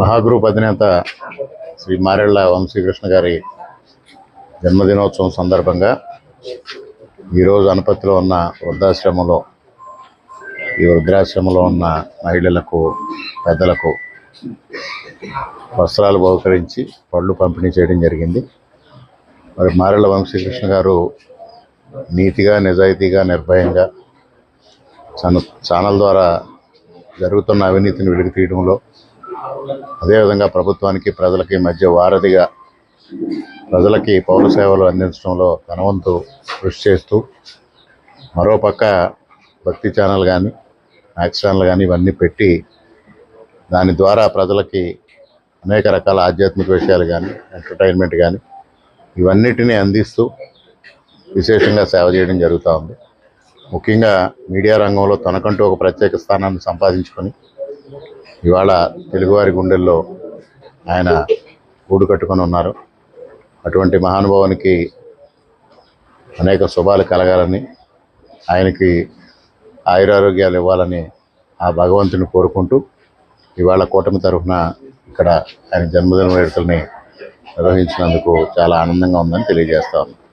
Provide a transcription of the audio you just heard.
మహాగ్రూప్ అధినేత శ్రీ మారెళ్ళ వంశీకృష్ణ గారి జన్మదినోత్సవం సందర్భంగా ఈరోజు అనపత్తిలో ఉన్న వృద్ధాశ్రమంలో ఈ వృద్ధాశ్రమంలో ఉన్న మహిళలకు పెద్దలకు వస్త్రాలు బహుకరించి పళ్ళు పంపిణీ చేయడం జరిగింది. మరి మారెళ్ళ వంశీకృష్ణ గారు నీతిగా నిజాయితీగా నిర్భయంగా ఛాన ఛానల్ ద్వారా జరుగుతున్న అవినీతిని వెలికి తీయడంలో అదేవిధంగా ప్రభుత్వానికి ప్రజలకి మధ్య వారధిగా ప్రజలకి పౌర సేవలు అందించడంలో ధనవంతు కృషి చేస్తూ మరోపక్క భక్తి ఛానల్ కానీ మ్యాక్స్ ఛానల్ కానీ ఇవన్నీ పెట్టి దాని ద్వారా ప్రజలకి అనేక రకాల ఆధ్యాత్మిక విషయాలు కానీ ఎంటర్టైన్మెంట్ కానీ ఇవన్నిటినీ అందిస్తూ విశేషంగా సేవ చేయడం జరుగుతూ ఉంది. ముఖ్యంగా మీడియా రంగంలో తనకంటూ ఒక ప్రత్యేక స్థానాన్ని సంపాదించుకొని ఇవాళ తెలుగువారి గుండెల్లో ఆయన గూడు కట్టుకొని ఉన్నారు. అటువంటి మహానుభావునికి అనేక శుభాలు కలగాలని ఆయనకి ఆయురారోగ్యాలు ఇవ్వాలని ఆ భగవంతుని కోరుకుంటూ ఇవాళ కూటమి తరఫున ఇక్కడ ఆయన జన్మదిన వేడుకల్ని నిర్వహించినందుకు చాలా ఆనందంగా ఉందని తెలియజేస్తా ఉన్నాను